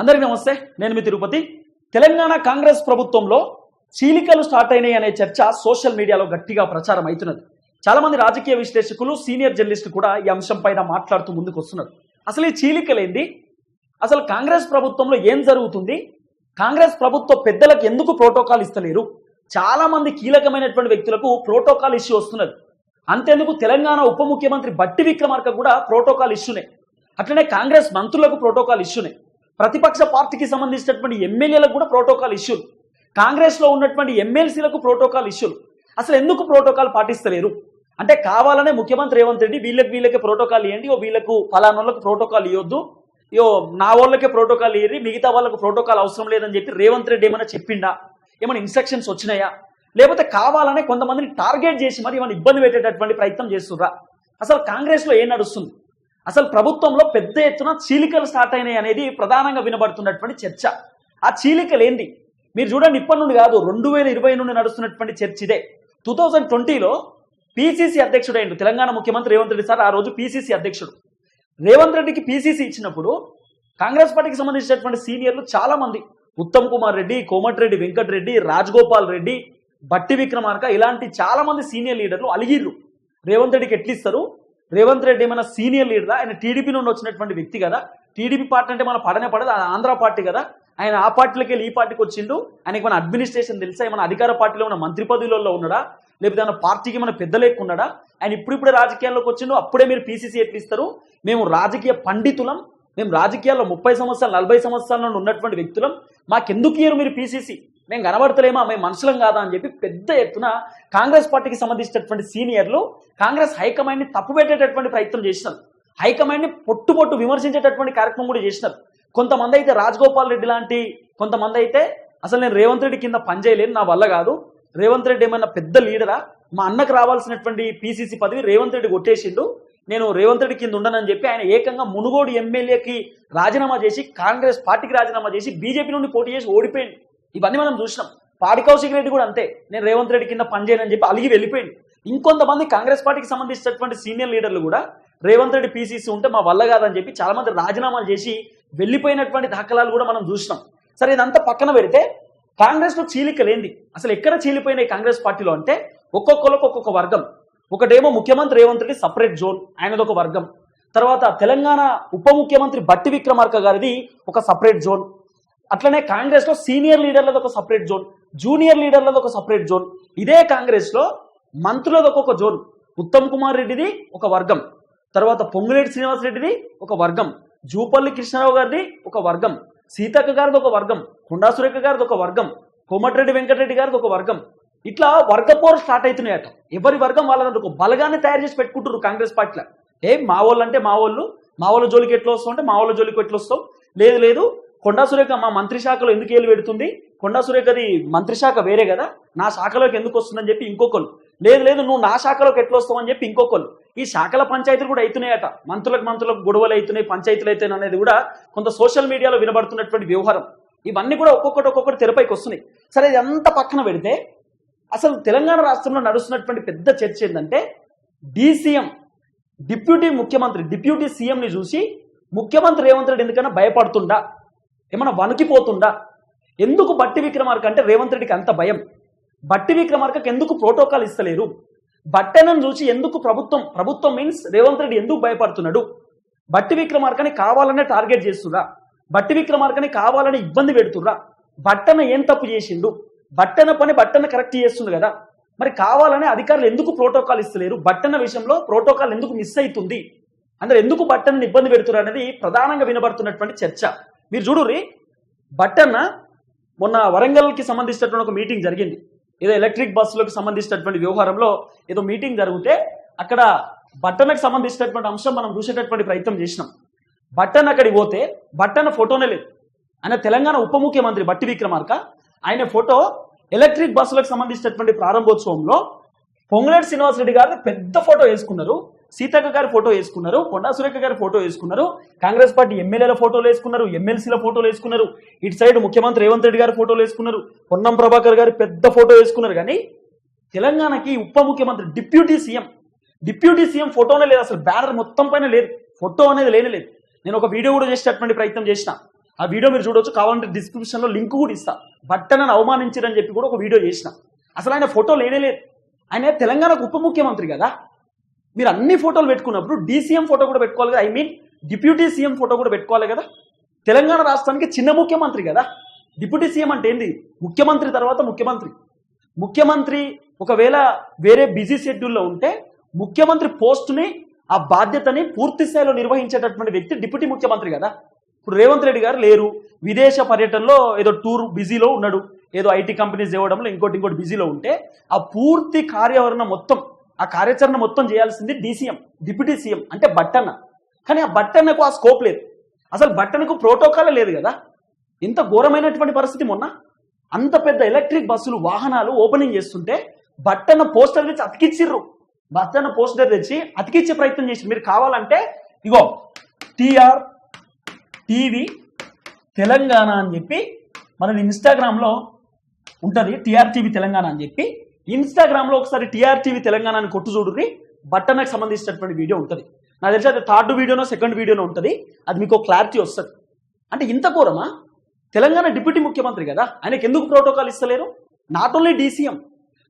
అందరికీ నమస్తే నేను మీ తిరుపతి. తెలంగాణ కాంగ్రెస్ ప్రభుత్వంలో చీలికలు స్టార్ట్ అయినాయి అనే చర్చ సోషల్ మీడియాలో గట్టిగా ప్రచారం అవుతున్నది. చాలా మంది రాజకీయ విశ్లేషకులు సీనియర్ జర్నలిస్టులు కూడా ఈ అంశం పైన మాట్లాడుతూ ముందుకు వస్తున్నారు. అసలు ఈ చీలికలేంది? అసలు కాంగ్రెస్ ప్రభుత్వంలో ఏం జరుగుతుంది? కాంగ్రెస్ ప్రభుత్వ పెద్దలకు ఎందుకు ప్రోటోకాల్ ఇస్తలేరు? చాలా మంది కీలకమైనటువంటి వ్యక్తులకు ప్రోటోకాల్ ఇష్యూ వస్తున్నది. అంతేందుకు తెలంగాణ ఉప ముఖ్యమంత్రి బట్టి విక్రమార్క కూడా ప్రోటోకాల్ ఇష్యూనే. అట్లనే కాంగ్రెస్ మంత్రులకు ప్రోటోకాల్ ఇష్యూనే. ప్రతిపక్ష పార్టీకి సంబంధించినటువంటి ఎమ్మెల్యేలకు కూడా ప్రోటోకాల్ ఇష్యూలు కాంగ్రెస్లో ఉన్నటువంటి ఎమ్మెల్సీలకు ప్రోటోకాల్ ఇష్యూలు అసలు ఎందుకు ప్రోటోకాల్ పాటిస్తలేరు? అంటే కావాలనే ముఖ్యమంత్రి రేవంత్ రెడ్డి వీళ్ళకి వీళ్ళకి ప్రోటోకాల్ ఇవ్వండి ఓ వీళ్ళకు ఫలానోళ్ళకు ప్రోటోకాల్ ఇవ్వద్దు యో నా వాళ్ళకే ప్రోటోకాల్ ఇయ్యి మిగతా వాళ్ళకు ప్రోటోకాల్ అవసరం లేదని చెప్పి రేవంత్ రెడ్డి ఏమైనా చెప్పిండా? ఏమైనా ఇన్స్ట్రక్షన్స్ వచ్చినాయా? లేకపోతే కావాలనే కొంతమందిని టార్గెట్ చేసి మరి ఏమైనా ఇబ్బంది పెట్టేటటువంటి ప్రయత్నం చేస్తుర్రా? అసలు కాంగ్రెస్లో ఏం నడుస్తుంది? అసలు ప్రభుత్వంలో పెద్ద ఎత్తున చీలికలు స్టార్ట్ అయినాయి అనేది ప్రధానంగా వినబడుతున్నటువంటి చర్చ. ఆ చీలికలు ఏంటి మీరు చూడండి ఇప్పటి నుండి కాదు రెండు వేల ఇరవై నుండి నడుస్తున్నటువంటి చర్చ ఇదే. టూ థౌజండ్ ట్వంటీలో పీసీసీ అధ్యక్షుడైన తెలంగాణ ముఖ్యమంత్రి రేవంత్ రెడ్డి సార్ ఆ రోజు పిసిసి అధ్యక్షుడు. రేవంత్ రెడ్డికి పీసీసీ ఇచ్చినప్పుడు కాంగ్రెస్ పార్టీకి సంబంధించినటువంటి సీనియర్లు చాలా మంది ఉత్తమ్ కుమార్ రెడ్డి కోమటిరెడ్డి వెంకటరెడ్డి రాజగోపాల్ రెడ్డి బట్టి విక్రమార్క ఇలాంటి చాలా మంది సీనియర్ లీడర్లు అలిగిర్రు. రేవంత్ రెడ్డికి ఎట్లిస్తారు? రేవంత్ రెడ్డి ఏమైనా సీనియర్ లీడరా? ఆయన టీడీపీ నుండి వచ్చినటువంటి వ్యక్తి కదా. టీడీపీ పార్టీ అంటే మన పడనే పడదు ఆంధ్ర పార్టీ కదా. ఆయన ఆ పార్టీలోకి వెళ్ళి ఈ పార్టీకి వచ్చిండు. ఆయనకి మన అడ్మినిస్ట్రేషన్ తెలుసా? ఏమైనా అధికార పార్టీలో ఉన్న మంత్రి పదవులలో ఉన్నాడా? లేకపోతే ఆయన పార్టీకి మన పెద్ద ఉన్నాడా? ఆయన ఇప్పుడిప్పుడే రాజకీయాల్లోకి వచ్చిండు. అప్పుడే మీరు పీసీసీ ఎట్లు ఇస్తారు? మేము రాజకీయ పండితులం. మేము రాజకీయాల్లో ముప్పై సంవత్సరాలు నలభై సంవత్సరాల నుండి ఉన్నటువంటి వ్యక్తులం. మాకెందుకు ఇయ్యరు మీరు పీసీసీ మేము కనబడతలేమా? మేము మనుషులం కాదా? అని చెప్పి పెద్ద ఎత్తున కాంగ్రెస్ పార్టీకి సంబంధించినటువంటి సీనియర్లు కాంగ్రెస్ హైకమాండ్ని తప్పుపెట్టేటటువంటి ప్రయత్నం చేసినారు. హైకమాండ్ని పొట్టు పొట్టు విమర్శించేటటువంటి కార్యక్రమం కూడా చేసినారు. కొంతమంది అయితే రాజగోపాల్ రెడ్డి లాంటి కొంతమంది అయితే అసలు నేను రేవంత్ రెడ్డి కింద పనిచేయలేను నా వల్ల కాదు. రేవంత్ రెడ్డి ఏమైనా పెద్ద లీడరా? మా అన్నకు రావాల్సినటువంటి పీసీసీ పదవి రేవంత్ రెడ్డి కొట్టేసిండు. నేను రేవంత్ రెడ్డి కింద ఉండనని చెప్పి ఆయన ఏకంగా మునుగోడు ఎమ్మెల్యేకి రాజీనామా చేసి కాంగ్రెస్ పార్టీకి రాజీనామా చేసి బీజేపీ నుండి పోటీ చేసి ఓడిపోయింది ఇవన్నీ మనం చూసినాం. పాడి కౌశిక్ రెడ్డి కూడా అంతే. నేను రేవంత్ రెడ్డి కింద పనిచేయనని చెప్పి అలిగి వెళ్ళిపోయింది ఇంకొంతమంది కాంగ్రెస్ పార్టీకి సంబంధించినటువంటి సీనియర్ లీడర్లు కూడా రేవంత్ రెడ్డి పీసీసీ ఉంటే మా వల్ల కాదని చెప్పి చాలా మంది రాజీనామాలు చేసి వెళ్ళిపోయినటువంటి దాఖలాలు కూడా మనం చూసినాం. సరే ఇదంతా పక్కన పెడితే కాంగ్రెస్లో చీలికలేంది అసలు ఎక్కడ చీలిపోయినాయి కాంగ్రెస్ పార్టీలో అంటే ఒక్కొక్కరికి ఒక్కొక్క వర్గం. ఒకటేమో ముఖ్యమంత్రి రేవంత్ రెడ్డి సపరేట్ జోన్ ఆయనది ఒక వర్గం. తర్వాత తెలంగాణ ఉప ముఖ్యమంత్రి బట్టి విక్రమార్క గారిది ఒక సపరేట్ జోన్. అట్లనే కాంగ్రెస్లో సీనియర్ లీడర్లది ఒక సపరేట్ జోన్ జూనియర్ లీడర్లది ఒక సపరేట్ జోన్. ఇదే కాంగ్రెస్లో మంత్రులది ఒక్కొక్క జోన్. ఉత్తమ్ కుమార్ రెడ్డిది ఒక వర్గం. తర్వాత పొంగులేటి శ్రీనివాస్ రెడ్డిది ఒక వర్గం. జూపల్లి కృష్ణారావు గారిది ఒక వర్గం. సీతక్క గారిది ఒక వర్గం. కొండా సురేఖ గారిది ఒక వర్గం. కోమటిరెడ్డి వెంకటరెడ్డి గారిది ఒక వర్గం. ఇట్లా వర్గపోరు స్టార్ట్ అవుతున్నాయట ఎవరి వర్గం వాళ్ళని ఒక బలగాన్ని తయారు చేసి పెట్టుకుంటారు కాంగ్రెస్ పార్టీలో. ఏ మా వాళ్ళు అంటే మా వాళ్ళు మా వాళ్ళ జోలికి ఎట్లా వస్తావు అంటే మా వాళ్ళ జోలికి ఎట్లా వస్తావు? లేదు లేదు. కొండా సురేఖ మా మంత్రి శాఖలో ఎందుకు ఏలు పెడుతుంది? కొండా సురేఖది మంత్రి శాఖ వేరే కదా? నా శాఖలోకి ఎందుకు వస్తుందని చెప్పి ఇంకొకరు లేదు లేదు నువ్వు నా శాఖలోకి ఎట్లా వస్తావని అని చెప్పి ఇంకొకరు ఈ శాఖల పంచాయతీలు కూడా అవుతున్నాయట మంత్రులకు మంత్రులకు గొడవలు అవుతున్నాయి పంచాయతీలు అవుతాయి అనేది కూడా కొంత సోషల్ మీడియాలో వినబడుతున్నటువంటి వ్యవహారం. ఇవన్నీ కూడా ఒక్కొక్కటి ఒక్కొక్కటి తెరపైకి వస్తున్నాయి. సరే ఇది పక్కన పెడితే అసలు తెలంగాణ రాష్ట్రంలో నడుస్తున్నటువంటి పెద్ద చర్చ ఏంటంటే డీసీఎం డిప్యూటీ ముఖ్యమంత్రి డిప్యూటీ సీఎంని చూసి ముఖ్యమంత్రి రేవంత్ రెడ్డి ఎందుకన్నా భయపడుతుండా? ఏమన్నా వణికిపోతుందా? ఎందుకు బట్టి విక్రమార్క అంటే రేవంత్ రెడ్డికి అంత భయం? బట్టి విక్రమార్కకి ఎందుకు ప్రోటోకాల్ ఇస్తలేరు? బట్టెనను చూసి ఎందుకు ప్రభుత్వం ప్రభుత్వం మీన్స్ రేవంత్ రెడ్డి ఎందుకు భయపడుతున్నాడు? బట్టి విక్రమార్కని కావాలనే టార్గెట్ చేస్తురా బట్టి విక్రమార్కని కావాలని ఇబ్బంది పెడుతుర్రా? బట్టన ఏం తప్పు చేసిండు? బట్టన పని బట్టన కరెక్ట్ చేస్తుంది కదా? మరి కావాలనే అధికారులు ఎందుకు ప్రోటోకాల్ ఇస్తలేరు? బట్టన విషయంలో ప్రోటోకాల్ ఎందుకు మిస్ అవుతుంది అందరు ఎందుకు బట్టను ఇబ్బంది పెడుతున్నారు అనేది ప్రధానంగా వినబడుతున్నటువంటి చర్చ. మీరు చూడుర్రి బట్టన్న మొన్న వరంగల్కి సంబంధించినటువంటి ఒక మీటింగ్ జరిగింది. ఏదో ఎలక్ట్రిక్ బస్సులకు సంబంధించినటువంటి వ్యవహారంలో ఏదో మీటింగ్ జరిగితే అక్కడ బట్టనకు సంబంధించినటువంటి అంశం మనం చూసేటటువంటి ప్రయత్నం చేసినాం. బట్టన్ అక్కడికి పోతే బట్టన్న ఫోటోనే లేదు. ఆయన తెలంగాణ ఉప ముఖ్యమంత్రి బట్టి విక్రమార్క ఆయన ఫోటో ఎలక్ట్రిక్ బస్సులకు సంబంధించినటువంటి ప్రారంభోత్సవంలో పొంగులేటి శ్రీనివాసరెడ్డి గారు పెద్ద ఫోటో వేసుకున్నారు. సీతక్క గారి ఫోటో వేసుకున్నారు కొండా సురేఖ గారి ఫోటో వేసుకున్నారు కాంగ్రెస్ పార్టీ ఎమ్మెల్యేల ఫోటోలు వేసుకున్నారు ఎమ్మెల్సీల ఫోటోలు వేసుకున్నారు ఇటు సైడ్ ముఖ్యమంత్రి రేవంత్ రెడ్డి గారి ఫోటోలు వేసుకున్నారు పొన్నం ప్రభాకర్ గారి పెద్ద ఫోటో వేసుకున్నారు. కానీ తెలంగాణకి ఉప ముఖ్యమంత్రి డిప్యూటీ సీఎం డిప్యూటీ సీఎం ఫోటోనే లేదు అసలు బ్యానర్ మొత్తం పైన లేదు ఫోటో అనేది లేనే లేదు. నేను ఒక వీడియో కూడా చేసేటటువంటి ప్రయత్నం చేసిన. ఆ వీడియో మీరు చూడొచ్చు కావాలంటే డిస్క్రిప్షన్లో లింక్ కూడా ఇస్తా. బట్టనని అవమానించారని చెప్పి కూడా ఒక వీడియో చేసిన. అసలు ఆయన ఫోటో లేనే లేదు. ఆయన తెలంగాణకు ఉప ముఖ్యమంత్రి కదా. మీరు అన్ని ఫోటోలు పెట్టుకున్నప్పుడు డీసీఎం ఫోటో కూడా పెట్టుకోవాలి కదా. I mean deputy CM photo కూడా పెట్టుకోవాలి కదా. తెలంగాణ రాష్ట్రానికి చిన్న ముఖ్యమంత్రి కదా. డిప్యూటీ సీఎం అంటే ఏంది? ముఖ్యమంత్రి తర్వాత ముఖ్యమంత్రి. ముఖ్యమంత్రి ఒకవేళ వేరే బిజీ షెడ్యూల్లో ఉంటే ముఖ్యమంత్రి పోస్ట్ని ఆ బాధ్యతని పూర్తి స్థాయిలో నిర్వహించేటటువంటి వ్యక్తి డిప్యూటీ ముఖ్యమంత్రి కదా. ఇప్పుడు రేవంత్ రెడ్డి గారు లేరు. విదేశ పర్యటనలో ఏదో టూర్ బిజీలో ఉన్నాడు. ఏదో ఐటీ కంపెనీస్ ఇవ్వడంలో ఇంకోటి ఇంకోటి బిజీలో ఉంటే ఆ పూర్తి కార్యావరణ మొత్తం ఆ కార్యాచరణ మొత్తం చేయాల్సింది డీసీఎం డిప్యూటీ సీఎం అంటే బట్టన్న. కానీ ఆ బట్టన్నకు ఆ స్కోప్ లేదు. అసలు బట్టనకు ప్రోటోకాల్ లేదు కదా. ఇంత ఘోరమైనటువంటి పరిస్థితి మొన్న. అంత పెద్ద ఎలక్ట్రిక్ బస్సులు వాహనాలు ఓపెనింగ్ చేస్తుంటే బట్టన్న పోస్టర్ తెచ్చి అతికిచ్చిర్రు. బట్టన్న పోస్టర్ తెచ్చి అతికిచ్చే ప్రయత్నం చేసి మీరు కావాలంటే ఇగో టిఆర్ టీవీ తెలంగాణ అని చెప్పి మనది ఇన్స్టాగ్రామ్లో ఉంటుంది. టీఆర్టీవీ తెలంగాణ అని చెప్పి ఇన్స్టాగ్రామ్లో ఒకసారి టీఆర్టీవీ తెలంగాణ అని కొట్టు చూడుర్రి. బట్టనకు సంబంధించినటువంటి వీడియో ఉంటుంది. నాకు తెలిసి అది థర్డ్ వీడియోనో సెకండ్ వీడియోనో ఉంటుంది. అది మీకు క్లారిటీ వస్తుంది. అంటే ఇంత ఘోరమా? తెలంగాణ డిప్యూటీ ముఖ్యమంత్రి కదా ఆయనకి ఎందుకు ప్రోటోకాల్ ఇస్తలేరు? నాట్ ఓన్లీ డీసీఎం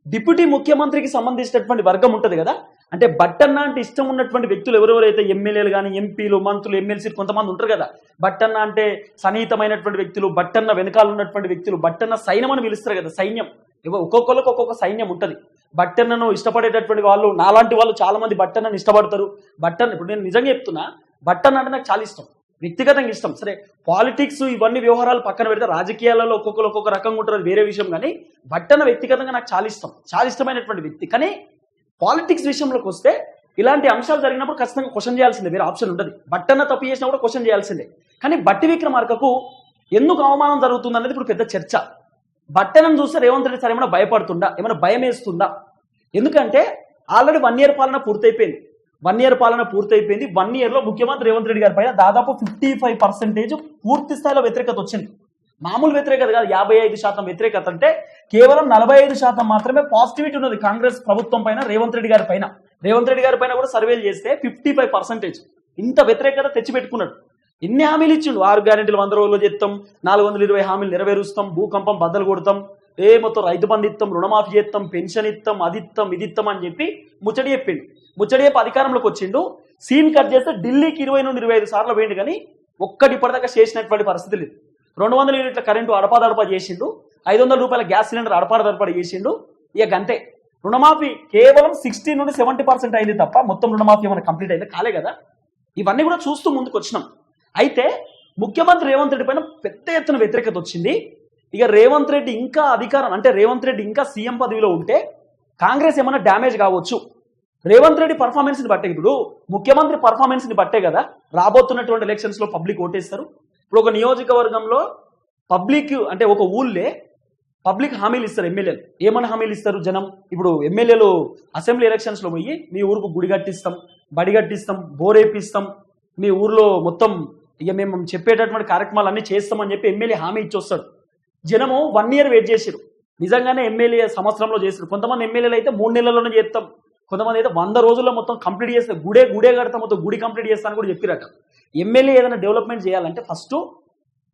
డిప్యూటీ ముఖ్యమంత్రికి సంబంధించినటువంటి వర్గం ఉంటుంది కదా అంటే బట్టన్న అంటే ఇష్టం ఉన్నటువంటి వ్యక్తులు ఎవరెవరైతే ఎమ్మెల్యేలు కానీ ఎంపీలు మంత్రులు ఎమ్మెల్సీలు కొంతమంది ఉంటారు కదా. బట్టన్న అంటే సన్నిహితమైనటువంటి వ్యక్తులు బట్టన్న వెనకాల ఉన్నటువంటి వ్యక్తులు బట్టన్న సైన్యం అని పిలుస్తారు కదా సైన్యం. ఒక్కొక్కరికి ఒక్కొక్క సైన్యం ఉంటుంది. బట్టన్నను ఇష్టపడేటటువంటి వాళ్ళు నాలాంటి వాళ్ళు చాలా మంది బట్టన్నను ఇష్టపడతారు. బట్టన్న ఇప్పుడు నేను నిజంగా చెప్తున్నా బట్టన్న అంటే నాకు చాలా ఇష్టం. వ్యక్తిగతంగా ఇష్టం. సరే పాలిటిక్స్ ఇవన్నీ వ్యవహారాలు పక్కన పెడితే రాజకీయాలలో ఒక్కొక్కరు ఒక్కొక్క రకంగా ఉంటారు వేరే విషయం. కానీ బట్టన్న వ్యక్తిగతంగా నాకు చాలా ఇష్టం. చాలా ఇష్టమైనటువంటి వ్యక్తి. కానీ పాలిటిక్స్ విషయంలోకి వస్తే ఇలాంటి అంశాలు జరిగినప్పుడు ఖచ్చితంగా క్వశ్చన్ చేయాల్సిందే. వేరే ఆప్షన్ ఉంటుంది బట్టన్న తప్పు చేసినా కూడా క్వశ్చన్ చేయాల్సిందే. కానీ బట్టి విక్రమార్కకు ఎందుకు అవమానం జరుగుతుంది అనేది ఇప్పుడు పెద్ద చర్చ. బట్టనను చూస్తే రేవంత్ రెడ్డి సార్ ఏమైనా భయపడుతుందా? ఏమైనా భయం వేస్తుందా ఎందుకంటే ఆల్రెడీ వన్ ఇయర్ పాలన పూర్తయిపోయింది. వన్ ఇయర్ పాలన పూర్తయిపోయింది. వన్ ఇయర్లో ముఖ్యమంత్రి రేవంత్ రెడ్డి గారి పైన దాదాపు ఫిఫ్టీ ఫైవ్ పర్సెంటేజ్ పూర్తి స్థాయిలో వ్యతిరేకత వచ్చింది. మామూలు వ్యతిరేకత కాదు యాభై ఐదు శాతం వ్యతిరేకత అంటే కేవలం నలభై ఐదు శాతం మాత్రమే పాజిటివిటీ ఉన్నది కాంగ్రెస్ ప్రభుత్వం పైన రేవంత్ రెడ్డి గారి పైన. రేవంత్ రెడ్డి గారి పైన కూడా సర్వేలు చేస్తే ఫిఫ్టీ ఫైవ్ పర్సెంటేజ్. ఇంత వ్యతిరేకత తెచ్చిపెట్టుకున్నాడు. ఎన్ని హామీలు ఇచ్చిండు. ఆరు గ్యారెంటీలు వంద రోజుల్లో చేస్తాం నాలుగు వందల ఇరవై హామీలు నెరవేరుస్తాం భూకంపం బద్దలు కొడతాం ఏ మొత్తం రైతు బంధు ఇస్తాం రుణమాఫీ చేస్తాం పెన్షన్ ఇస్తాం అది ఇస్తాం ఇది ఇస్తాం అని చెప్పి ముచ్చడి చెప్పిండు. ముచ్చడి చెప్పి అధికారంలోకి వచ్చిండు. సీన్ కట్ చేస్తే ఢిల్లీకి ఇరవై నుండి ఇరవై ఐదు సార్లు పోయిండు కానీ ఒక్కటి ఇప్పటిదాకా చేసినటువంటి పరిస్థితి లేదు. రెండు వందల యూనిట్ల కరెంటు అడపాదడపా చేసిండు. ఐదు వందల రూపాయల గ్యాస్ సిలిండర్ అడపాదడపా చేసిండు. ఇక అంతే రుణమాఫీ కేవలం సిక్స్టీ నుండి సెవెంటీ పర్సెంట్ అయింది తప్ప మొత్తం రుణమాఫీ ఏమైనా కంప్లీట్ అయింది? కాలే కదా. ఇవన్నీ కూడా చూస్తూ ముందుకు వచ్చినాం అయితే ముఖ్యమంత్రి రేవంత్ రెడ్డి పైన పెద్ద ఎత్తున వ్యతిరేకత వచ్చింది. ఇక రేవంత్ రెడ్డి ఇంకా అధికారం అంటే రేవంత్ రెడ్డి ఇంకా సీఎం పదవిలో ఉంటే కాంగ్రెస్ ఏమైనా డ్యామేజ్ కావచ్చు. రేవంత్ రెడ్డి పర్ఫార్మెన్స్ని బట్టే ఇప్పుడు ముఖ్యమంత్రి పర్ఫార్మెన్స్ని బట్టే కదా రాబోతున్నటువంటి ఎలక్షన్స్లో పబ్లిక్ ఓటేస్తారు. ఇప్పుడు ఒక నియోజకవర్గంలో పబ్లిక్ అంటే ఒక ఊళ్ళే పబ్లిక్ హామీలు ఇస్తారు ఎమ్మెల్యేలు. ఏమని హామీలు ఇస్తారు జనం? ఇప్పుడు ఎమ్మెల్యేలు అసెంబ్లీ ఎలక్షన్స్లో పోయి మీ ఊరుకు గుడి కట్టిస్తాం బడి కట్టిస్తాం బోరేపిస్తాం మీ ఊర్లో మొత్తం ఇక మేము చెప్పేటటువంటి కార్యక్రమాలు అన్నీ చేస్తామని చెప్పి ఎమ్మెల్యే హామీ ఇచ్చి వస్తాడు జనము వన్ ఇయర్ వెయిట్ చేసారు నిజంగానే ఎమ్మెల్యే సంవత్సరంలో చేసారు కొంతమంది ఎమ్మెల్యేలు అయితే మూడు నెలల్లోనే చేస్తాం. కొంతమంది అయితే వంద రోజుల్లో మొత్తం కంప్లీట్ చేస్తే గుడే గుడే కడతాం మొత్తం గుడి కంప్లీట్ చేస్తాను కూడా చెప్పిరట. ఎమ్మెల్యే ఏదైనా డెవలప్మెంట్ చేయాలంటే ఫస్ట్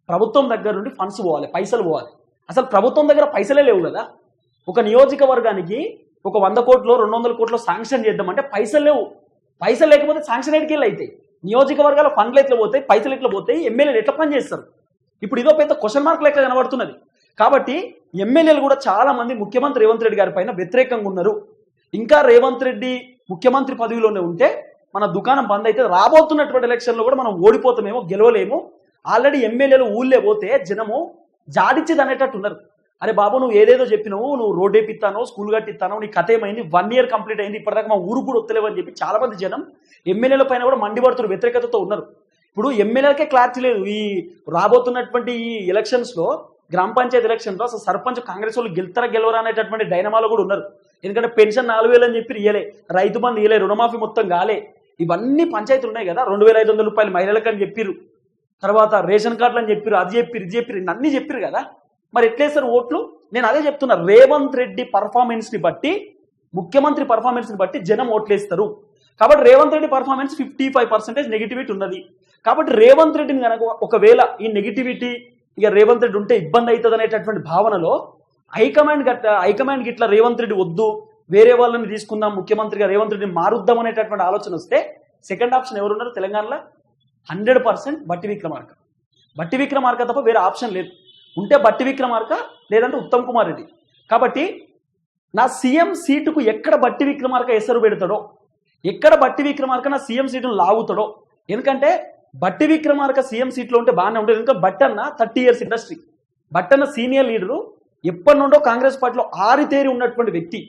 ప్రభుత్వం దగ్గర నుండి ఫండ్స్ పోవాలి పైసలు పోవాలి. అసలు ప్రభుత్వం దగ్గర పైసలే లేవు కదా. ఒక నియోజకవర్గానికి ఒక వంద కోట్లు రెండు వందల కోట్లు శాంక్షన్ చేద్దామంటే పైసలు లేవు. పైసలు లేకపోతే శాంక్షన్ ఎడికి అవుతాయి నియోజకవర్గాల ఫండ్లు ఎట్లా పోతాయి పైసలు ఎట్లా పోతాయి ఎమ్మెల్యేలు ఎట్లా పనిచేస్తారు ఇప్పుడు ఇదో పెద్ద క్వశ్చన్ మార్క్ లెక్క కనబడుతున్నది? కాబట్టి ఎమ్మెల్యేలు కూడా చాలా మంది ముఖ్యమంత్రి రేవంత్ రెడ్డి గారి పైన వ్యతిరేకంగా ఉన్నారు. ఇంకా రేవంత్ రెడ్డి ముఖ్యమంత్రి పదవిలోనే ఉంటే మన దుకాణం బంద్ అయితే రాబోతున్నటువంటి ఎలక్షన్లో కూడా మనం ఓడిపోతామేమో గెలవలేము. ఆల్రెడీ ఎమ్మెల్యేలు ఊళ్ళే పోతే జనము జాడిచ్చేది అనేటట్టు ఉన్నారు. అరే బాబు నువ్వు ఏదేదో చెప్పినావు నువ్వు రోడ్ వేపిస్తానో స్కూల్ కట్టిస్తానో నీ కథ ఏమైంది వన్ ఇయర్ కంప్లీట్ అయింది ఇప్పటిదాకా మా ఊరు కూడా వత్తలేవని చెప్పి చాలా మంది జనం ఎమ్మెల్యేల పైన కూడా మండిపడుతున్నారు వ్యతిరేకతతో ఉన్నారు. ఇప్పుడు ఎమ్మెల్యేలకే క్లారిటీ లేదు. ఈ రాబోతున్నటువంటి ఈ ఎలక్షన్స్లో గ్రామ పంచాయతీ ఎలక్షన్లో అసలు సర్పంచ్ కాంగ్రెస్ వాళ్ళు గెలుతారా గెలవరా అనేటటువంటి డైనమాలో కూడా ఉన్నారు. ఎందుకంటే పెన్షన్ నాలుగు వేలు అని చెప్పి ఇయలే రైతు బంధు ఇయలే రుణమాఫీ మొత్తం కాలే. ఇవన్నీ పంచాయతీలు ఉన్నాయి కదా రెండు వేల ఐదు వందల రూపాయలు మహిళలకు అని చెప్పిర్రు. తర్వాత రేషన్ కార్డులు అని చెప్పిర్రు అది చెప్పారు ఇది చెప్పారు అన్నీ చెప్పారు కదా. మరి ఎట్లేస్తారు ఓట్లు? నేను అదే చెప్తున్నా రేవంత్ రెడ్డి పర్ఫార్మెన్స్ని బట్టి ముఖ్యమంత్రి పర్ఫార్మెన్స్ని బట్టి జనం ఓట్లేస్తారు. కాబట్టి Revanth Reddy performance fifty five percentage negativity ఉన్నది. కాబట్టి రేవంత్ రెడ్డిని కనుక ఒకవేళ ఈ నెగిటివిటీ ఇక రేవంత్ రెడ్డి ఉంటే ఇబ్బంది అవుతుంది అనేటటువంటి భావనలో హైకమాండ్ గట్ట హైకమాండ్ గిట్ల రేవంత్ రెడ్డి వద్దు వేరే వాళ్ళని తీసుకుందాం ముఖ్యమంత్రిగా రేవంత్ రెడ్డిని మారుద్దాం అనేటటువంటి ఆలోచన వస్తే సెకండ్ ఆప్షన్ ఎవరున్నారు? తెలంగాణలో హండ్రెడ్ పర్సెంట్ బట్టి విక్రమార్క. బట్టి విక్రమార్క తప్ప వేరే ఆప్షన్ లేదు. ఉంటే బట్టి విక్రమార్క లేదంటే ఉత్తమ్ కుమార్ రెడ్డి. కాబట్టి నా సీఎం సీటుకు ఎక్కడ బట్టి విక్రమార్క ఎసరు పెడతాడో ఎక్కడ బట్టి విక్రమార్క నా సీఎం సీటును లాగుతాడో ఎందుకంటే బట్టి విక్రమార్క సీఎం సీట్లో ఉంటే బాగానే ఉంటుంది. ఎందుకంటే Bhattanna thirty years industry. Bhattanna senior leader ఎప్పటి నుండో కాంగ్రెస్ పార్టీలో ఆరితేరి ఉన్నటువంటి వ్యక్తి.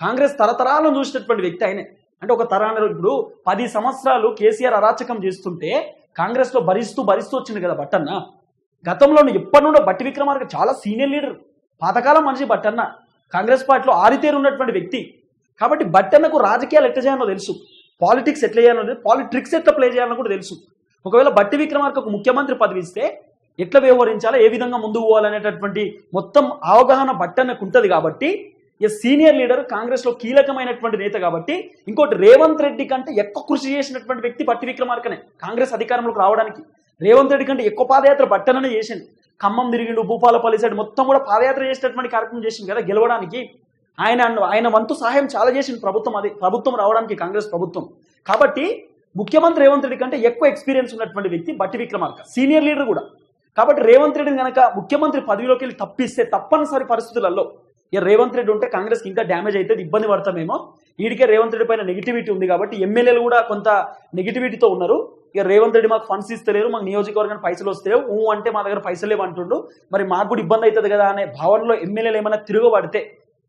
కాంగ్రెస్ తరతరాలను చూసినటువంటి వ్యక్తి ఆయనే. అంటే ఒక తరాన ఇప్పుడు పది సంవత్సరాలు కేసీఆర్ అరాచకం చేస్తుంటే కాంగ్రెస్లో భరిస్తూ భరిస్తూ వచ్చింది కదా బట్టన్న. గతంలో ఎప్పటి నుండో బట్టి విక్రమార్క చాలా సీనియర్ లీడర్. పాతకాలం మనిషి బట్టన్న. కాంగ్రెస్ పార్టీలో ఆరితేరు ఉన్నటువంటి వ్యక్తి. కాబట్టి బట్టన్నకు రాజకీయాలు ఎట్లా చేయాలో తెలుసు. పాలిటిక్స్ ఎట్లా చేయాలో తెలుసు. పాలిట్రిక్స్ ఎట్లా ప్లే చేయాలో కూడా తెలుసు. ఒకవేళ బట్టి విక్రమార్కకు ముఖ్యమంత్రి పదవి ఇస్తే ఎట్లా వ్యవహరించాలో? ఏ విధంగా ముందుకు పోవాలనేటటువంటి మొత్తం అవగాహన బట్టన్నకు ఉంటుంది కాబట్టి సీనియర్ లీడర్ కాంగ్రెస్లో కీలకమైనటువంటి నేత కాబట్టి ఇంకోటి రేవంత్ రెడ్డి కంటే ఎక్కువ కృషి చేసినటువంటి వ్యక్తి పట్టి విక్రమార్కనే కాంగ్రెస్ అధికారంలోకి రావడానికి. రేవంత్ రెడ్డి కంటే ఎక్కువ పాదయాత్ర బట్టననే చేసింది ఖమ్మం తిరిగిండు భూపాలపల్లి సైడ్ మొత్తం కూడా పాదయాత్ర చేసినటువంటి కార్యక్రమం చేసింది కదా గెలవడానికి. ఆయన ఆయన వంతు సహాయం చాలా చేసింది ప్రభుత్వం అది ప్రభుత్వం రావడానికి కాంగ్రెస్ ప్రభుత్వం. కాబట్టి ముఖ్యమంత్రి రేవంత్ రెడ్డి కంటే ఎక్కువ ఎక్స్పీరియన్స్ ఉన్నటువంటి వ్యక్తి బట్టి విక్రమార్క సీనియర్ లీడర్ కూడా. కాబట్టి రేవంత్ రెడ్డిని కనుక ముఖ్యమంత్రి పదవిలోకి వెళ్ళి తప్పిస్తే తప్పనిసరి పరిస్థితులలో ఇక రేవంత్ రెడ్డి ఉంటే కాంగ్రెస్కి ఇంకా డ్యామేజ్ అవుతుంది ఇబ్బంది పడతామేమో. వీడికే రేవంత్ రెడ్డి పైన నెగిటివిటీ ఉంది కాబట్టి ఎమ్మెల్యేలు కూడా కొంత నెగిటివిటీతో ఉన్నారు. ఇక రేవంత్ రెడ్డి మాకు ఫండ్స్ ఇస్తలేరు మాకు నియోజకవర్గానికి పైసలు వస్తలేవు. ఊ అంటే మా దగ్గర పైసలు లేవు మరి మాకు కూడా ఇబ్బంది అవుతుంది కదా అనే భావనలో ఎమ్మెల్యేలు ఏమైనా తిరగబడితే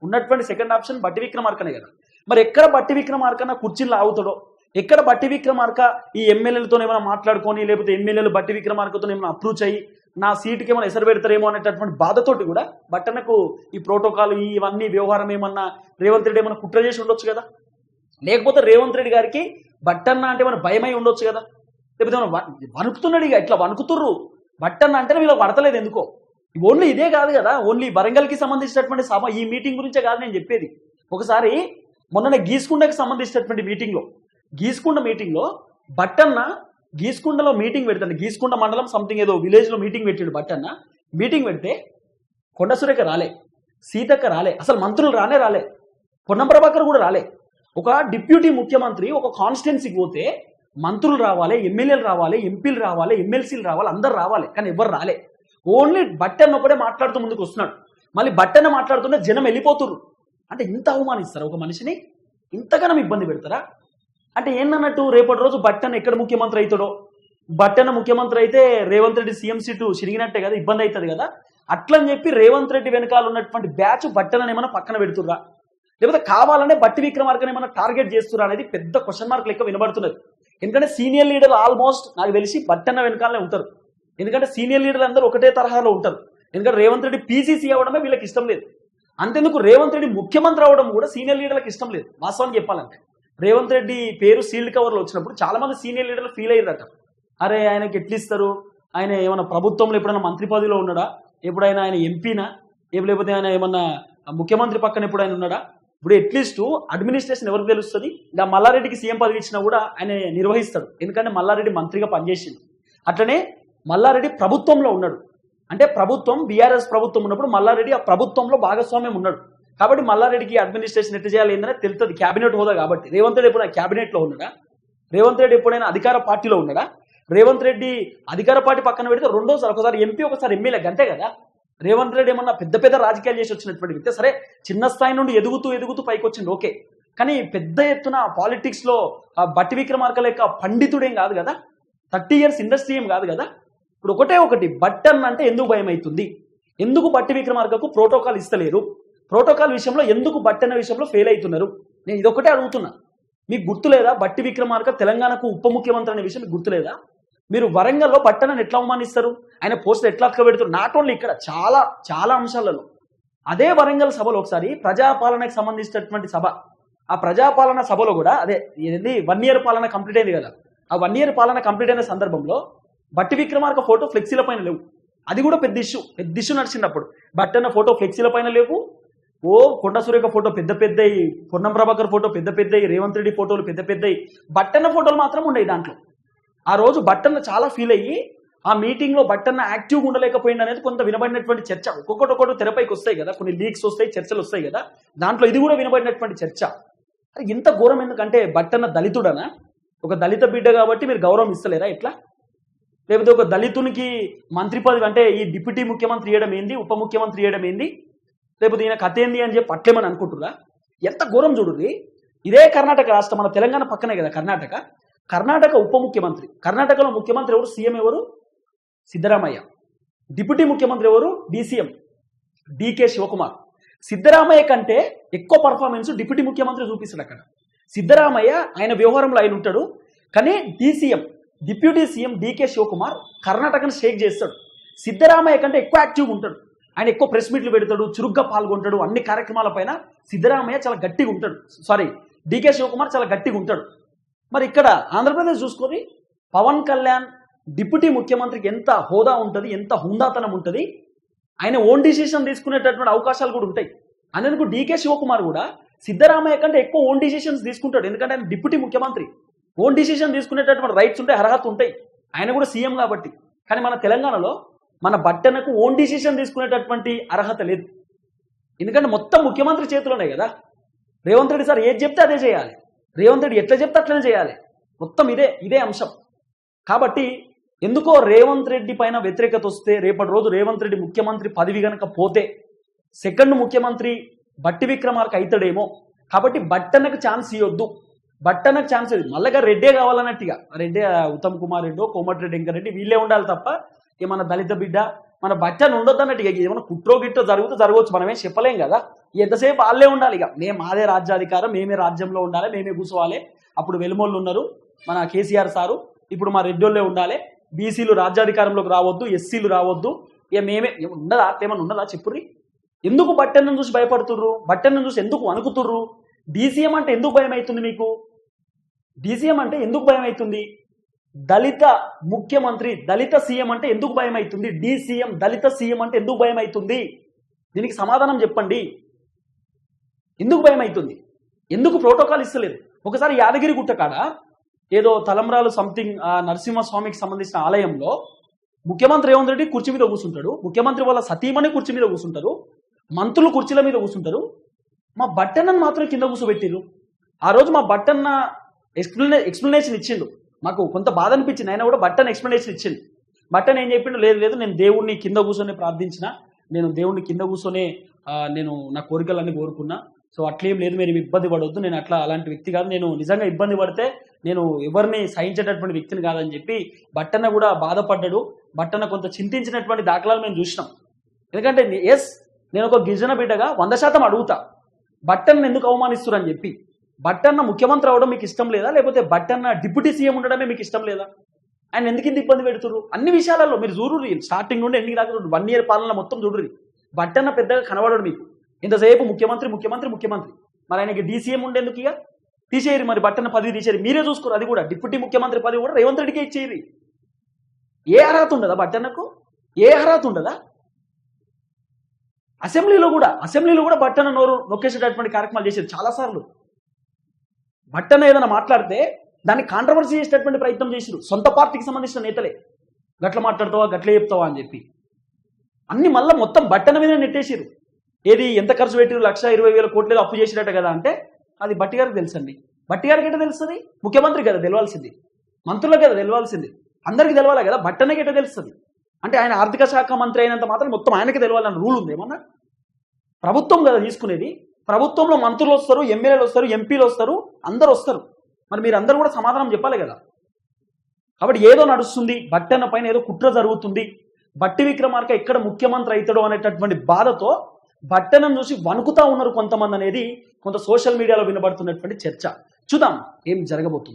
ఉన్నటువంటి సెకండ్ ఆప్షన్ బట్టి విక్రమార్కనే కదా. మరి ఎక్కడ బట్టి విక్రమార్కన కుర్చీలు ఆగుతాడో ఎక్కడ బట్టి విక్రమార్క ఈ ఎమ్మెల్యేలతో ఏమైనా మాట్లాడుకొని లేకపోతే ఎమ్మెల్యేలు బట్టి విక్రమార్కతో ఏమైనా అప్రూచ్ అయ్యి నా సీటుకి ఏమైనా ఎసరు పెడతారేమో అనేటటువంటి బాధతోటి కూడా బట్టనకు ఈ ప్రోటోకాల్ ఇవన్నీ వ్యవహారం ఏమన్నా రేవంత్ రెడ్డి ఏమైనా కుట్ర చేసి ఉండొచ్చు కదా? లేకపోతే రేవంత్ రెడ్డి గారికి బట్టన్న అంటే ఏమైనా భయమై ఉండొచ్చు కదా? లేకపోతే వణుకుతున్నాడు ఇక ఇట్లా వణుకుతుర్రు. బట్టన్న అంటే వీళ్ళకి పడతలేదు ఎందుకో? ఓన్లీ ఇదే కాదు కదా ఓన్లీ వరంగల్కి సంబంధించినటువంటి సభ ఈ మీటింగ్ గురించే కాదు నేను చెప్పేది. ఒకసారి మొన్న గీసుకుండకి సంబంధించినటువంటి మీటింగ్లో గీసుకుండ మీటింగ్లో బట్టన్న గీసుకుండలో మీటింగ్ పెడతాడు. గీసుకుండ మండలం సంథింగ్ ఏదో విలేజ్లో మీటింగ్ పెట్టాడు బట్టన్న. మీటింగ్ పెడితే కొండ సురేఖ రాలే సీతక్క రాలే అసలు మంత్రులు రానే రాలే పొన్నం ప్రభాకర్ కూడా రాలే. ఒక డిప్యూటీ ముఖ్యమంత్రి ఒక కాన్స్టిట్యున్సీకి పోతే మంత్రులు రావాలి ఎమ్మెల్యేలు రావాలి ఎంపీలు రావాలి ఎమ్మెల్సీలు రావాలి అందరు రావాలి కానీ ఎవరు రాలే. ఓన్లీ బట్టన్న ఒకటే మాట్లాడుతూ ముందుకు వస్తున్నాడు. మళ్ళీ బట్టన్న మాట్లాడుతుంటే జనం వెళ్ళిపోతుర్రు. అంటే ఇంత అవమానిస్తారా ఒక మనిషిని? ఇంతగానం ఇబ్బంది పెడతారా? అంటే ఏందన్నట్టు రేపటి రోజు బట్టన్ ఎక్కడ ముఖ్యమంత్రి అవుతాడో? బట్టన్న ముఖ్యమంత్రి అయితే రేవంత్ రెడ్డి సీఎం సీటు చిరిగినట్టే కదా ఇబ్బంది అవుతుంది కదా? అట్లని చెప్పి రేవంత్ రెడ్డి వెనకాల ఉన్నటువంటి బ్యాచ్ బట్టనని ఏమైనా పక్కన పెడుతుర్రా? లేకపోతే కావాలనే బట్టి విక్రమార్కని ఏమైనా టార్గెట్ చేస్తురా అనేది పెద్ద క్వశ్చన్ మార్క్ లెక్క వినబడుతున్నది. ఎందుకంటే సీనియర్ లీడర్ ఆల్మోస్ట్ నాకు తెలిసి బట్టన్న వెనకాలనే ఉంటారు. ఎందుకంటే సీనియర్ లీడర్లు అందరూ ఒకటే తరహాలో ఉంటారు. ఎందుకంటే రేవంత్ రెడ్డి పీసీసీ అవ్వడమే వీళ్ళకి ఇష్టం లేదు. అంతెందుకు రేవంత్ రెడ్డి ముఖ్యమంత్రి అవడం కూడా సీనియర్ లీడర్లకు ఇష్టం లేదు. వాస్తవానికి చెప్పాలంటే. రేవంత్ రెడ్డి పేరు సీల్డ్ కవర్లో వచ్చినప్పుడు చాలామంది సీనియర్ లీడర్లు ఫీల్ అయ్యారట. అరే ఆయనకి ఎట్లిస్తారు? ఆయన ఏమైనా ప్రభుత్వంలో ఎప్పుడైనా మంత్రి పదవిలో ఉన్నాడా? ఎప్పుడైనా ఆయన ఎంపీనా? లేకపోతే ఆయన ఏమన్నా ముఖ్యమంత్రి పక్కన ఎప్పుడు ఆయన ఉన్నాడా? ఇప్పుడు అట్లీస్ట్ అడ్మినిస్ట్రేషన్ ఎవరికి తెలుస్తుంది? ఇంకా మల్లారెడ్డికి సీఎం పదవి ఇచ్చినా కూడా ఆయన నిర్వహిస్తాడు. ఎందుకంటే మల్లారెడ్డి మంత్రిగా పనిచేసింది అట్లనే మల్లారెడ్డి ప్రభుత్వంలో ఉన్నాడు. అంటే ప్రభుత్వం బీఆర్ఎస్ ప్రభుత్వం ఉన్నప్పుడు మల్లారెడ్డి ఆ ప్రభుత్వంలో భాగస్వామ్యం ఉన్నాడు. కాబట్టి మల్లారెడ్డికి అడ్మినిస్ట్రేషన్ ఎట్టు చేయాలి ఏంటనే తెలుస్తుంది క్యాబినెట్ హోదా కాబట్టి. రేవంత్ రెడ్డి ఎప్పుడైనా క్యాబినెట్లో ఉన్నాడా? రేవంత్ రెడ్డి ఎప్పుడైనా అధికార పార్టీలో ఉన్నాడా? రేవంత్ రెడ్డి అధికార పార్టీ పక్కన పెడితే రెండోసారి ఒకసారి ఎంపీ ఒకసారి ఎమ్మెల్యే అంతే కదా? రేవంత్ రెడ్డి ఏమన్నా పెద్ద పెద్ద రాజకీయాలు చేసి వచ్చినటువంటి వ్యక్తి సరే చిన్న స్థాయి నుండి ఎదుగుతూ ఎదుగుతూ పైకి వచ్చింది ఓకే. కానీ పెద్ద ఎత్తున పాలిటిక్స్లో ఆ బట్టి విక్రమార్కల యొక్క పండితుడేం కాదు కదా? థర్టీ ఇయర్స్ ఇండస్ట్రీ ఏం కాదు కదా? ఇప్పుడు ఒకటే ఒకటి బట్టన్ అంటే ఎందుకు భయం అవుతుంది ఎందుకు బట్టి విక్రమార్కకు ప్రోటోకాల్ ఇస్తలేరు? ప్రోటోకాల్ విషయంలో ఎందుకు బట్టన్న విషయంలో ఫెయిల్ అవుతున్నారు? నేను ఇదొకటే అడుగుతున్నా. మీకు గుర్తులేదా? బట్టి విక్రమార్క తెలంగాణకు ఉప ముఖ్యమంత్రి అనే విషయం మీకు గుర్తులేదా? మీరు వరంగల్లో బట్టనని ఎట్లా అవమానిస్తారు? ఆయన పోస్టర్ ఎట్లా అక్కబెడతారు నాట్ ఓన్లీ ఇక్కడ చాలా చాలా అంశాలలో. అదే వరంగల్ సభలో ఒకసారి ప్రజాపాలనకు సంబంధించినటువంటి సభ. ఆ ప్రజాపాలన సభలో కూడా అదే ఏంది? వన్ ఇయర్ పాలన కంప్లీట్ అయింది కదా. ఆ వన్ ఇయర్ పాలన కంప్లీట్ అయిన సందర్భంలో బట్టి విక్రమార్క ఫోటో ఫ్లెక్సీల పైన లేవు. అది కూడా పెద్ద ఇష్యూ. పెద్ద ఇష్యూ నడిచినప్పుడు. బట్టన్న ఫోటో ఫ్లెక్సీల పైన లేవు. ఓ కొండ సురేఖ ఫోటో పెద్ద పెద్దయి పొన్నం ప్రభాకర్ ఫోటో పెద్ద పెద్దయి రేవంత్ రెడ్డి ఫోటోలు పెద్ద పెద్దయి. బట్టన్న ఫోటోలు మాత్రం ఉండేవి దాంట్లో. ఆ రోజు బట్టన్న చాలా ఫీల్ అయ్యి ఆ మీటింగ్లో బట్టన్న యాక్టివ్గా ఉండలేకపోయింది అనేది కొంత వినబడినటువంటి చర్చ. ఒక్కొక్కటి ఒక్కొక్కటి తెరపైకి వస్తాయి కదా కొన్ని లీక్స్ వస్తాయి చర్చలు వస్తాయి కదా. దాంట్లో ఇది కూడా వినబడినటువంటి చర్చ. అరే ఇంత ఘోరం ఎందుకంటే బట్టన్న దళితుడనా? ఒక దళిత బిడ్డ కాబట్టి మీరు గౌరవం ఇస్తలేరా ఎట్లా లేకపోతే ఒక దళితునికి మంత్రి పదవి అంటే ఈ డిప్యూటీ ముఖ్యమంత్రి ఇవ్వడం ఏంది ఉప ముఖ్యమంత్రి వేయడం ఏంది? లేకపోతే ఈయన కథ ఏంది అని చెప్పి పట్లేమని అనుకుంటురా ఎంత ఘోరం చూడుర్రి? ఇదే కర్ణాటక రాష్ట్రం మన తెలంగాణ పక్కనే కదా కర్ణాటక. కర్ణాటక ఉప ముఖ్యమంత్రి. కర్ణాటకలో ముఖ్యమంత్రి ఎవరు? సీఎం ఎవరు? సిద్ధరామయ్య. డిప్యూటీ ముఖ్యమంత్రి ఎవరు? DCM decay Shivakumar. సిద్ధరామయ్య కంటే ఎక్కువ పర్ఫార్మెన్స్ డిప్యూటీ ముఖ్యమంత్రి చూపిస్తాడు అక్కడ. సిద్ధరామయ్య ఆయన వ్యవహారంలో ఆయన ఉంటాడు. కానీ DCM deputy CM DK Shivakumar కర్ణాటకను shake చేస్తాడు. సిద్ధరామయ్య కంటే ఎక్కువ యాక్టివ్గా ఉంటాడు. ఆయన ఎక్కువ ప్రెస్ మీట్లు పెడతాడు చురుగ్గా పాల్గొంటాడు అన్ని కార్యక్రమాల పైన సిద్ధరామయ్య చాలా గట్టిగా ఉంటాడు. సారీ డీకే శివకుమార్ చాలా గట్టిగా ఉంటాడు. మరి ఇక్కడ ఆంధ్రప్రదేశ్ చూసుకొని పవన్ కళ్యాణ్ డిప్యూటీ ముఖ్యమంత్రికి ఎంత హోదా ఉంటుంది ఎంత హుందాతనం ఉంటుంది ఆయన ఓన్ డిసిషన్ తీసుకునేటటువంటి అవకాశాలు కూడా ఉంటాయి. అందుకు డీకే శివకుమార్ కూడా సిద్ధరామయ్య కంటే ఎక్కువ ఓన్ డిసిషన్స్ తీసుకుంటాడు. ఎందుకంటే ఆయన డిప్యూటీ ముఖ్యమంత్రి. ఓన్ డిసిషన్ తీసుకునేటటువంటి రైట్స్ ఉంటాయి అర్హత ఉంటాయి. ఆయన కూడా సీఎం కాబట్టి. కానీ మన తెలంగాణలో మన బట్టనకు ఓన్ డిసిషన్ తీసుకునేటటువంటి అర్హత లేదు. ఎందుకంటే మొత్తం ముఖ్యమంత్రి చేతిలోనే కదా. రేవంత్ రెడ్డి సార్ ఏది చెప్తే అదే చేయాలి. రేవంత్ రెడ్డి ఎట్లా చెప్తే అట్లనే చేయాలి. మొత్తం ఇదే ఇదే అంశం. కాబట్టి ఎందుకో రేవంత్ రెడ్డి పైన వ్యతిరేకత వస్తే రేపటి రోజు రేవంత్ రెడ్డి ముఖ్యమంత్రి పదవి గనక పోతే సెకండ్ ముఖ్యమంత్రి బట్టి విక్రమార్క అవుతాడేమో కాబట్టి బట్టనకు ఛాన్స్ ఇవ్వద్దు బట్టనకు ఛాన్స్ మళ్ళగా రెడ్డే కావాలన్నట్టుగా. రెడ్డే ఉత్తమ్ కుమార్ రెడ్డి కోమటిరెడ్డి వెంకరెడ్డి వీళ్ళే ఉండాలి తప్ప ఏమన్నా దళిత బిడ్డ మన బట్టను ఉండొద్దు అన్నట్టుగా ఏమన్నా ఏమైనా కుట్రో గిట్టో జరుగుతూ జరగవచ్చు మనమేం చెప్పలేం కదా. ఎంతసేపు వాళ్ళే ఉండాలి ఇక. మేము మాదే రాజ్యాధికారం మేమే రాజ్యంలో ఉండాలి మేమే కూర్చోవాలి. అప్పుడు వెలుమోళ్ళు ఉన్నారు మన కేసీఆర్ సారు. ఇప్పుడు మా రెడ్డోళ్ళే ఉండాలి. బీసీలు రాజ్యాధికారంలోకి రావద్దు ఎస్సీలు రావద్దు. ఇక మేమే ఉండదా ఏమన్నా ఉండదా చెప్పుర్రి. ఎందుకు బట్టెన్ను చూసి భయపడుతుర్రు? బట్టెన్ను చూసి ఎందుకు వణుకుతుర్రు? డీసీఎం అంటే ఎందుకు భయం అవుతుంది మీకు? డీసీఎం అంటే ఎందుకు భయం అవుతుంది దళిత ముఖ్యమంత్రి దళిత సీఎం అంటే ఎందుకు భయం అవుతుంది డీసీఎం దళిత సీఎం అంటే ఎందుకు భయం అవుతుంది దీనికి సమాధానం చెప్పండి. ఎందుకు భయం అవుతుంది ఎందుకు ప్రోటోకాల్ ఇస్తలేదు? ఒకసారి యాదగిరి గుట్ట కాడ? ఏదో తలంబ్రాలు సంథింగ్ నరసింహస్వామికి సంబంధించిన ఆలయంలో ముఖ్యమంత్రి రేవంత్ రెడ్డి కుర్చీ మీద కూర్చుంటాడు. ముఖ్యమంత్రి వాళ్ళ సతీమణి కుర్చీ మీద కూర్చుంటారు. మంత్రులు కుర్చీల మీద కూర్చుంటారు. మా బట్టన్నను మాత్రం కింద కూర్చోబెట్టిర్రు. ఆ రోజు మా బట్టన్న ఎక్స్ప్లెనే ఎక్స్ప్లెనేషన్ ఇచ్చిండు. మాకు కొంత బాధ అనిపించింది. ఆయన కూడా బట్టన్ ఎక్స్ప్లెనేషన్ ఇచ్చింది బట్టన్ ఏం చెప్పిండు? లేదు లేదు నేను దేవుణ్ణి కింద కూర్చొని ప్రార్థించిన. నేను దేవుణ్ణి కింద కూర్చొని నేను నా కోరికలన్నీ కోరుకున్నా. సో అట్లేం లేదు మీరు ఇబ్బంది పడవద్దు నేను అట్లా అలాంటి వ్యక్తి కాదు. నేను నిజంగా ఇబ్బంది పడితే నేను ఎవరిని సహించేటటువంటి వ్యక్తిని కాదని చెప్పి బట్టన కూడా బాధపడ్డాడు. బట్టన కొంత చింతించినటువంటి దాఖలాలు మేము చూసినాం. ఎందుకంటే ఎస్ నేను ఒక గిరిజన బిడ్డగా వంద శాతం అడుగుతా. బట్టన్న ఎందుకు అవమానిస్తురని చెప్పి. బట్టన్న ముఖ్యమంత్రి అవడం మీకు ఇష్టం లేదా? లేకపోతే బట్టన్న డిప్యూటీ సీఎం ఉండడమే మీకు ఇష్టం లేదా? ఆయన ఎందుకు ఇంత ఇబ్బంది పెడుతురు అన్ని విషయాలలో మీరు చూడుర్రి. స్టార్టింగ్ నుండి ఎండింగ్ దాకా వన్ ఇయర్ పాలన మొత్తం చూడుర్రి. బట్టన్న పెద్దగా కనబడడు మీకు. ఇంతసేపు ముఖ్యమంత్రి ముఖ్యమంత్రి ముఖ్యమంత్రి. మరి ఆయనకి డీసీఎం ఉండేందుకు ఇక? తీసేయరు మరి బట్టన్న పదవి తీసేయరు. మీరే చూసుకోరు అది కూడా. డిప్యూటీ ముఖ్యమంత్రి పదవి కూడా రేవంత్ రెడ్డికే ఇచ్చేయరు. ఏ అర్హత ఉండదా బట్టన్నకు? ఏ అర్హత ఉండదా? అసెంబ్లీలో కూడా అసెంబ్లీలో కూడా బట్టన్న నోరు నొక్కేసేటటువంటి కార్యక్రమాలు చేశారు చాలాసార్లు. బట్టన్న ఏదైనా మాట్లాడితే దాన్ని కాంట్రవర్సీ చేసేటటువంటి ప్రయత్నం చేసిరు సొంత పార్టీకి సంబంధించిన నేతలే. గట్ల మాట్లాడతావా గట్లే చెప్తావా అని చెప్పి. అన్ని మళ్ళీ మొత్తం బట్టన మీద నెట్టేసారు ఏది ఎంత ఖర్చు పెట్టిరు లక్ష ఇరవై వేల కోట్లు అప్పు చేసినట్ట కదా అంటే అది బట్టి గారికి తెలుసండి. బట్టి గారికి ఎట తెలుస్తుంది? ముఖ్యమంత్రి కదా తెలవాల్సింది. మంత్రులకు కదా తెలవాల్సింది. అందరికీ తెలవాలి కదా? బట్టనకి ఎట తెలుస్తుంది? అంటే ఆయన ఆర్థిక శాఖ మంత్రి అయినంత మాత్రం మొత్తం ఆయనకి తెలవాలని రూల్ ఉంది ఏమన్నా? ప్రభుత్వం కదా తీసుకునేది. ప్రభుత్వంలో మంత్రులు వస్తారు ఎమ్మెల్యేలు వస్తారు ఎంపీలు వస్తారు. అందరు వస్తారు మరి మీరు అందరూ కూడా సమాధానం చెప్పాలి కదా. కాబట్టి ఏదో నడుస్తుంది బట్టన పైన ఏదో కుట్ర జరుగుతుంది బట్టి విక్రమార్క ఎక్కడ ముఖ్యమంత్రి అవుతాడో అనేటటువంటి బాధతో బట్టనం చూసి వణుకుతా ఉన్నారు కొంతమంది అనేది కొంత సోషల్ మీడియాలో వినబడుతున్నటువంటి చర్చ. చూద్దాం ఏం జరగబోతుంది.